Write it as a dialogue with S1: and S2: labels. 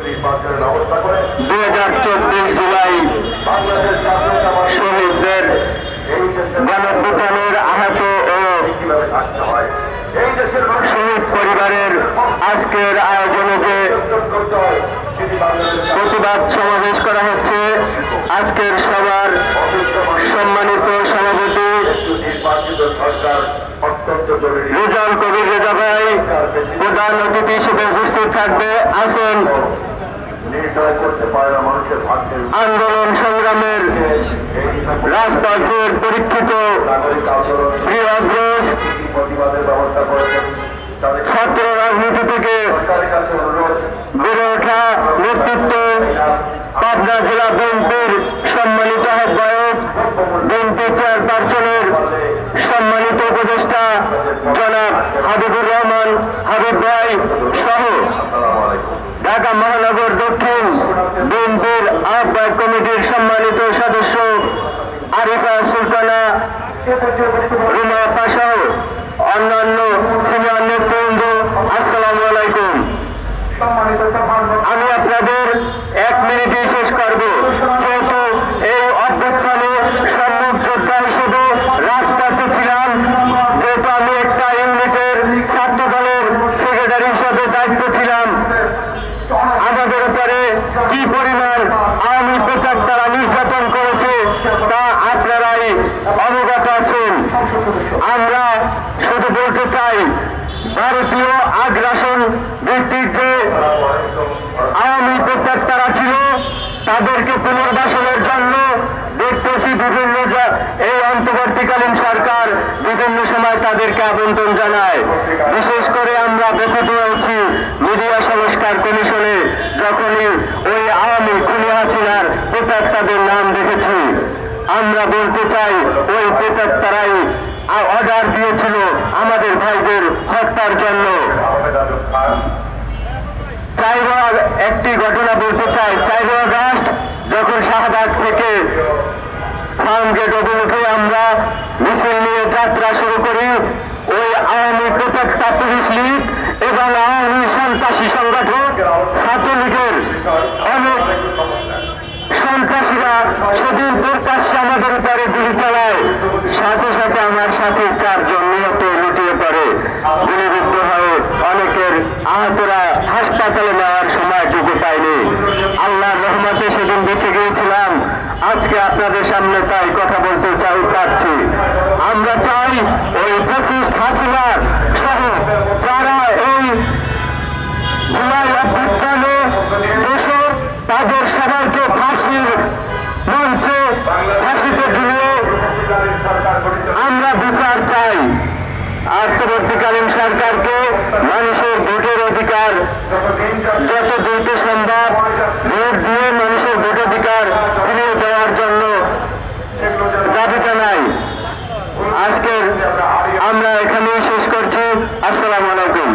S1: দু হাজার চব্বিশ জুলাই শহীদদের
S2: এই
S1: গণপ্রদানের আহত ও শহীদ পরিবারের আজকের আয়োজনে যে প্রতিবাদ সমাবেশ করা হচ্ছে। আজকের সবার সম্মানিত সভাপতি রেজাল কবির রেজা ভাই প্রধান অতিথি হিসেবে উপস্থিত থাকবে আছেন আন্দোলন সংগ্রামের রাজপথের পরীক্ষিত ছাত্র রাজনীতি থেকে বেড়ে ওঠা নেতৃত্ব পাবনা জেলা বিএনপির সম্মানিত আহ্বায়ক, বিএনপি চেয়ারপারসনের সম্মানিত উপদেষ্টা জনাব হাবিবুর রহমান, হাবিব ভাই সহ। দক্ষিণ বিএনপির আহ্বায়ক কমিটির সম্মানিত সদস্য আরিফা সুলতানা, রুমা পাশাহ অন্যান্য সিনিয়র নেতৃবৃন্দ, আসসালামু আলাইকুম। আমি আপনাদের এক মিনিটে শেষ করব যেহেতু এই অভ্যুত্থানে সম্মুখ যোদ্ধা হিসেবে রাজপথে ছিলাম যেহেতু আমি একটা ইউনিটের ছাত্র দলের সেক্রেটারি হিসেবে দায়িত্ব ছিলাম। আমাদের উপরে কি পরিমাণ আওয়ামী প্রচার তারা নির্যাতন করেছে, তা আপনারাই অবগত আছেন। আমরা শুধু বলতে চাই, ভারতীয় আগ্রাসন ভিত্তিক যে আওয়ামী প্রত্যাগ তারা ছিল, তাদেরকে পুনর্বাসনের জন্য দেখতেছি বিভিন্ন এই অন্তর্বর্তীকালীন সরকার বিভিন্ন সময় তাদেরকে আমন্ত্রণ জানায়। বিশেষ করে আমরা ব্যথিত হয়েছি মিডিয়া সংস্কার কমিশনে যখনই ওই আওয়ামী খুনি হাসিনার প্রত্যাগ তাদের নাম দেখেছি। আমরা বলতে চাই, ওই প্রত্যাগ তারাই অর্ডার দিয়েছিল আমাদের ভাইদের হত্যার জন্য। চাইরো একটি ঘটনা বলতে চাই। চাইরো আগস্ট যখন শাহবাগ থেকে ফার্ম গেট অভিমুখে আমরা মিছিল নিয়ে যাত্রা শুরু করি। ওই আওয়ামী প্রত্যেকটা পুলিশ লীগ এবং আওয়ামী সন্ত্রাসী সংগঠন, ছাত্রলীগের অনেক সন্ত্রাসীরা সেদিন প্রকাশ্যে আমাদের উপরে গুলি চালায়। সাথে সাথে আমার সাথে চারজন নিহত লুটিয়ে পড়ে। গুলিবিদ্ধ হয়ে অনেকের আহতরা হাসপাতালে নেওয়ার সময়টুকু পায়নি আল্লাহর রহমতে সেদিন বেঁচে গিয়েছিলাম। আজকে আপনাদের সামনে তাই কথা বলতে চাই পাচ্ছি আমরা চাই ওই ফ্যাসিস্ট হাসিনার সহ সবাইকে ফাঁসির মঞ্চে ফাঁসিতে আমরা বিচার চাই। আন্তর্বর্তীকালীন সরকারকে মানুষের ভোটের অধিকার, যত দ্রুত সম্ভব ভোট দিয়ে মানুষের ভোট অধিকার ফিরিয়ে দেওয়ার জন্য দাবি জানাই। আজকের আমরা এখানেই শেষ করছি। আসসালামু আলাইকুম।